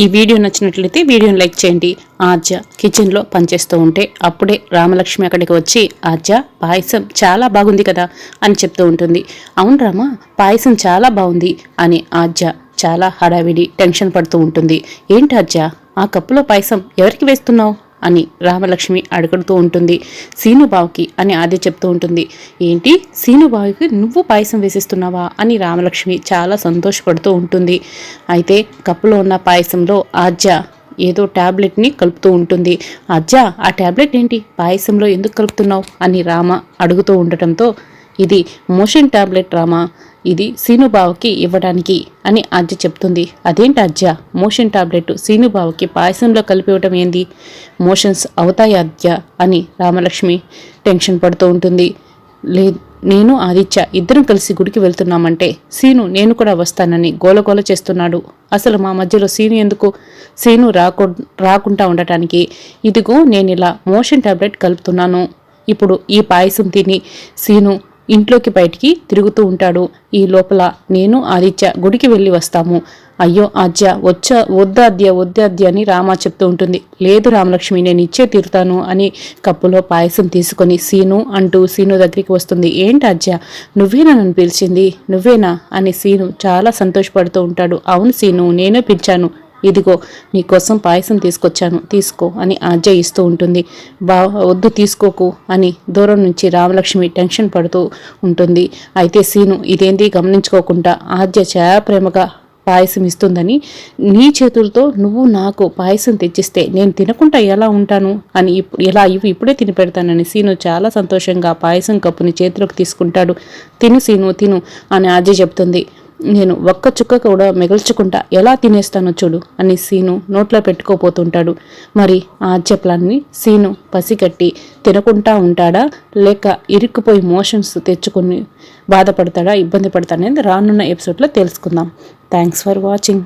ఈ వీడియో నచ్చినట్లయితే వీడియోని లైక్ చేయండి. ఆద్య కిచెన్లో పనిచేస్తూ ఉంటే అప్పుడే రామలక్ష్మి అక్కడికి వచ్చి ఆద్య పాయసం చాలా బాగుంది కదా అని చెప్తూ ఉంటుంది. అవును రామ పాయసం చాలా బాగుంది అని ఆద్య చాలా హడావిడి టెన్షన్ పడుతూ ఉంటుంది. ఏంటి ఆద్య ఆ కప్పులో పాయసం ఎవరికి వేస్తున్నావు? అని రామలక్ష్మి అడుగుతూ ఉంటుంది. సీనుబావుకి అని ఆది చెప్తూ ఉంటుంది. ఏంటి? సీనుబావుకి నువ్వు పాయసం వేసిస్తున్నావా? అని రామలక్ష్మి చాలా సంతోషపడుతూ ఉంటుంది. అయితే కప్పులో ఉన్న పాయసంలో ఆద్య ఏదో ట్యాబ్లెట్ని కలుపుతూ ఉంటుంది. అజ్జా ఆ ట్యాబ్లెట్ ఏంటి? పాయసంలో ఎందుకు కలుపుతున్నావు? అని రామ అడుగుతూ ఉండటంతో ఇది మోషన్ టాబ్లెట్ రామా ఇది సీనుబావకి ఇవ్వడానికి అని అజ్జ చెప్తుంది. అదేంటి అజ్జ మోషన్ టాబ్లెట్ సీనుబావకి పాయసంలో కలిపి ఇవ్వటం ఏంది? మోషన్స్ అవుతాయి అజ్జ అని రామలక్ష్మి టెన్షన్ పడుతూ ఉంటుంది. లే నేను ఆదిత్య ఇద్దరం కలిసి గుడికి వెళ్తున్నామంటే సీను నేను కూడా వస్తానని గోలగోల చేస్తున్నాడు. అసలు మా మధ్యలో సీను ఎందుకు? సీను రాకు రాకుండా ఉండటానికి ఇదిగో నేను ఇలా మోషన్ టాబ్లెట్ కలుపుతున్నాను. ఇప్పుడు ఈ పాయసం తిని సీను ఇంట్లోకి బయటికి తిరుగుతూ ఉంటాడు. ఈ లోపల నేను ఆదిత్య గుడికి వెళ్ళి వస్తాము. అయ్యో ఆద్య వచ్చా వద్దాద్య వద్దాద్య అని రామ చెప్తూ ఉంటుంది. లేదు రామలక్ష్మి నేను ఇచ్చే తీరుతాను అని కప్పులో పాయసం తీసుకొని సీను అంటూ సీను దగ్గరికి వస్తుంది. ఏంటి ఆద్య? నువ్వేనా నన్ను పిలిచింది? నువ్వేనా? అని సీను చాలా సంతోషపడుతూ ఉంటాడు. అవును సీను నేనే పిలిచాను. ఇదిగో నీకోసం పాయసం తీసుకొచ్చాను తీసుకో అని ఆజ్య ఇస్తూ ఉంటుంది. బా వద్దు తీసుకోకు అని దూరం నుంచి రామలక్ష్మి టెన్షన్ పడుతూ ఉంటుంది. అయితే సీను ఇదేంది గమనించుకోకుండా ఆద్య చాలా ప్రేమగా పాయసం ఇస్తుందని నీ చేతులతో నువ్వు నాకు పాయసం తెచ్చిస్తే నేను తినకుండా ఎలా ఉంటాను అని ఎలా ఇవి ఇప్పుడే తిని పెడతానని సీను చాలా సంతోషంగా పాయసం కప్పుని చేతిలోకి తీసుకుంటాడు. తిను సీను తిను అని ఆజీ చెప్తుంది. నేను ఒక్క చుక్క కూడా మిగల్చుకుంటా ఎలా తినేస్తానో చూడు అని సీను నోట్లో పెట్టుకోపోతుంటాడు. మరి ఆ చెప్పలాన్ని సీను పసిగట్టి తినకుంటా ఉంటాడా? లేక ఇరుక్కుపోయి మోషన్స్ తెచ్చుకొని బాధపడతాడా? ఇబ్బంది పడతాడా? అనేది రానున్న ఎపిసోడ్లో తెలుసుకుందాం. Thanks for watching